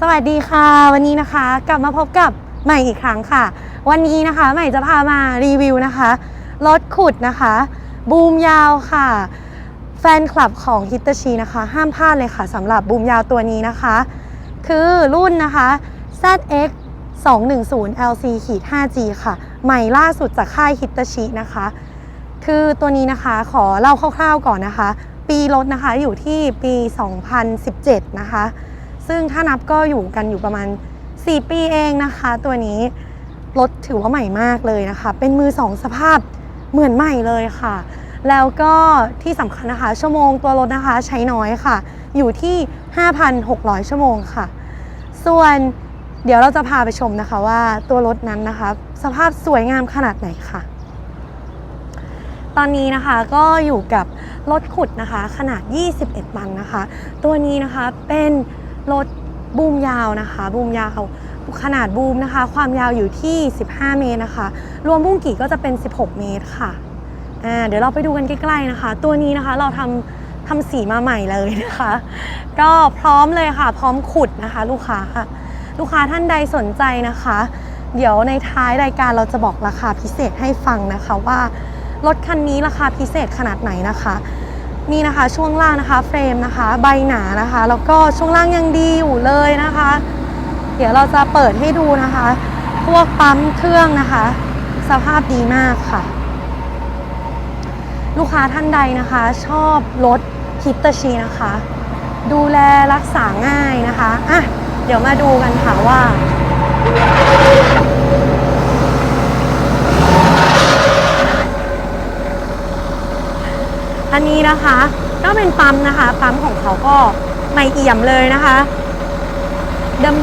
สวัสดีค่ะ วันนี้นะคะกลับมาพบกับใหม่อีกครั้งค่ะ วันนี้นะคะใหม่จะพามารีวิวนะคะรถขุดนะคะ บูมยาวค่ะ แฟนคลับของฮิตาชินะคะ ห้ามพลาดเลยค่ะสำหรับบูมยาวตัวนี้นะคะ คือรุ่นนะคะ ZX 210 LC 5G ค่ะ ใหม่ล่าสุดจากค่ายฮิตาชินะคะ คือตัวนี้นะคะขอเล่าคร่าวๆก่อนนะคะ ปีรถนะคะอยู่ที่ปี 2017 นะคะ ซึ่งถ้านับก็อยู่กันอยู่ประมาณ 4 ปีเองนะคะ ตัวนี้รถถือว่าใหม่มากเลยนะคะ เป็นมือสองสภาพเหมือนใหม่เลยค่ะ แล้วก็ที่สำคัญนะคะ ชั่วโมงตัวรถนะคะใช้น้อยค่ะ อยู่ที่ 5,600 ชั่วโมงค่ะ ส่วนเดี๋ยวเราจะพาไปชมนะคะว่าตัวรถนั้นนะคะ สภาพสวยงามขนาดไหนค่ะ ตอนนี้นะคะก็อยู่กับรถขุดนะคะ ขนาด 21 ตันนะคะ ตัวนี้นะคะเป็น รถบูมยาวนะคะ บูมยาวขนาดบูมนะคะ ความยาวอยู่ที่ 15 เมตรนะคะ รวมบุ้งกี่ก็จะเป็น 16 เมตรค่ะอ่าเดี๋ยวเราไปดูกันใกล้ๆนะคะ ตัวนี้นะคะเราทำทำสีมาใหม่เลยนะคะ ก็พร้อมเลยค่ะ พร้อมขุดนะคะ ลูกค้าค่ะลูกค้าท่านใดสนใจนะคะ เดี๋ยวในท้ายรายการเราจะบอกราคาพิเศษให้ฟังนะคะว่ารถคันนี้ราคาพิเศษขนาดไหนนะคะ นี่นะคะช่วงล่างนะคะเฟรมนะคะ ใบหนานะคะ แล้วก็ช่วงล่างยังดีอยู่เลยนะคะ เดี๋ยวเราจะเปิดให้ดูนะคะ พวกปั๊มเครื่องนะคะ สภาพดีมากค่ะ ลูกค้าท่านใดนะคะ ชอบรถฮิตชินะคะ ดูแลรักษาง่ายนะคะอะเดี๋ยวมาดูกันค่ะว่า อันนี้นะคะ ก็เป็นปั๊มนะคะ ปั๊มของเขาก็ใหม่เอี่ยมเลยนะคะ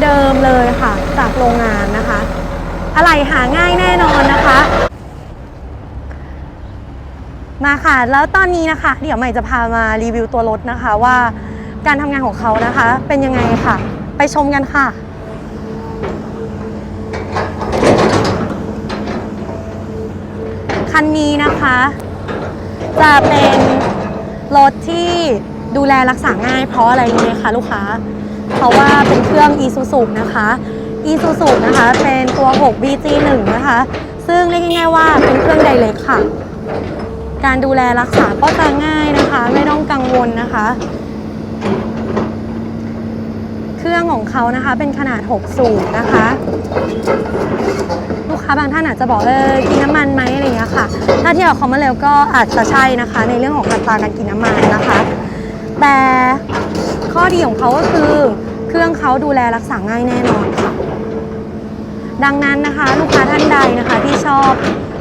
เดิมๆเลยค่ะ จากโรงงานนะคะ อะไรหาง่ายแน่นอนนะคะ มาค่ะ แล้วตอนนี้นะคะ เดี๋ยวใหม่จะพามารีวิวตัวรถนะคะว่าการทำงานของเขานะคะ เป็นยังไงค่ะ ไปชมกันค่ะคันนี้นะคะ จะเป็น รถที่ดูแลรักษาง่ายเพราะอะไรรู้ไหมคะลูกค้า เพราะว่าเป็นเครื่อง e s u s u นะคะ e s u s u นะคะเป็นตัว 6 BG1 นะคะ ซึ่งเรียกง่ายๆว่าเป็นเครื่องไดเล็กค่ะ การดูแลรักษาก็จะง่ายนะคะ ไม่ต้องกังวลนะคะ เครื่องของเขานะคะ เป็นขนาด 6 สูบนะคะ ลูกค้าบางท่านอาจจะบอกเออกินน้ำมันไหมอะไรอย่างเงี้ยค่ะ ถ้าเทียบกับคอมมาเร็วก็อาจจะใช่นะคะ ในเรื่องของอัตราการกินน้ำมันนะคะ แต่ข้อดีของเขาก็คือเครื่องเขาดูแลรักษาง่ายแน่นอนค่ะ ดังนั้นนะคะ ลูกค้าท่านใดนะคะที่ชอบ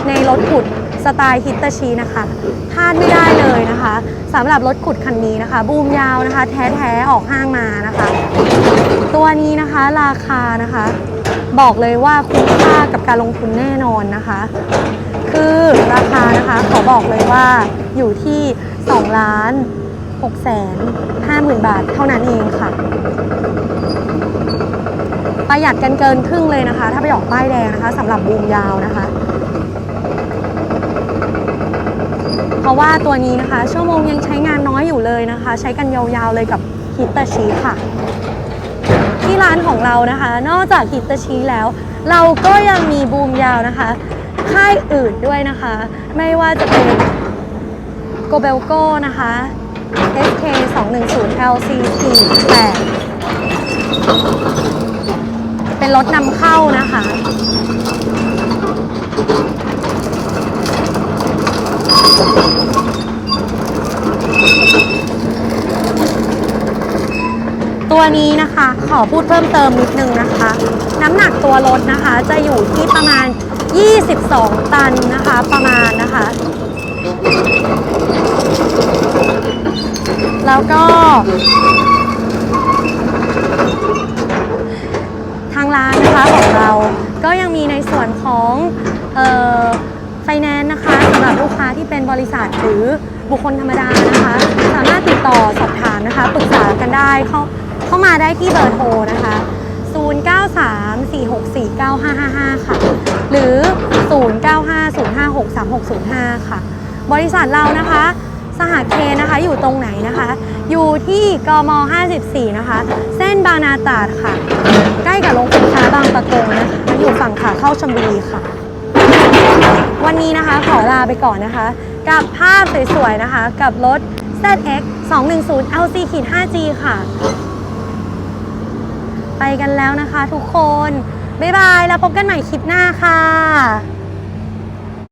ในรถขุด สไตล์ฮิตาชินะคะพลาดไม่ได้เลยนะคะสำหรับรถขุดคันนี้นะคะ บูมยาวนะคะ แท้ๆออกห้างมานะคะ ตัวนี้นะคะราคานะคะ บอกเลยว่าคุ้มค่ากับการลงทุนแน่นอนนะคะ คือราคานะคะขอบอกเลยว่าอยู่ที่2ล้าน6แสน5หมื่นบาทเท่านั้นเองค่ะ ประหยัดกันเกินครึ่งเลยนะคะ ถ้าไปออกป้ายแดงนะคะสำหรับบูมยาวนะคะ เพ ราะว่าตัวนี้นะคะ ชั่วโมงยังใช้งานน้อยอยู่เลยนะคะ ใช้กันยาวๆเลยกับฮิตาชิค่ะ ที่ร้านของเรานะคะ นอกจากฮิตาชิแล้ว เราก็ยังมีบูมยาวนะคะ ค่ายอื่นด้วยนะคะ ไม่ว่าจะเป็นโกเบลโก้นะคะ SK 210 LC 48เป็นรถนำเข้านะคะ ตัวนี้นะคะขอพูดเพิ่มเติมนิดนึงนะคะ น้ำหนักตัวรถนะคะจะอยู่ที่ประมาณ 22 ตันนะคะประมาณนะคะ แล้วก็ ทางร้านนะคะของเราก็ยังมีในส่วนของไฟแนนซ์นะคะ เป็นบริษัทหรือบุคคลธรรมดานะคะ สามารถติดต่อสอบถามนะคะปรึกษากันได้เข้าเข้ามาได้ที่เบอร์โทรนะคะ 0934649555 ค่ะ หรือ 0950563605 ค่ะ บริษัทเรานะคะ สหเคนะคะอยู่ตรงไหนนะคะ อยู่ที่กม 54 นะคะ เส้นบางนาตราดค่ะ ใกล้กับโรงสินค้าบางประกงนะคะอยู่ฝั่งขาเข้าชลบุรีค่ะ วันนี้นะคะขอลาไปก่อนนะคะ กับภาพสวยๆนะคะ กับรถ ZX 210 LC 5G ค่ะ ไปกันแล้วนะคะทุกคน บ๊ายบาย แล้วพบกันใหม่คลิปหน้าค่ะ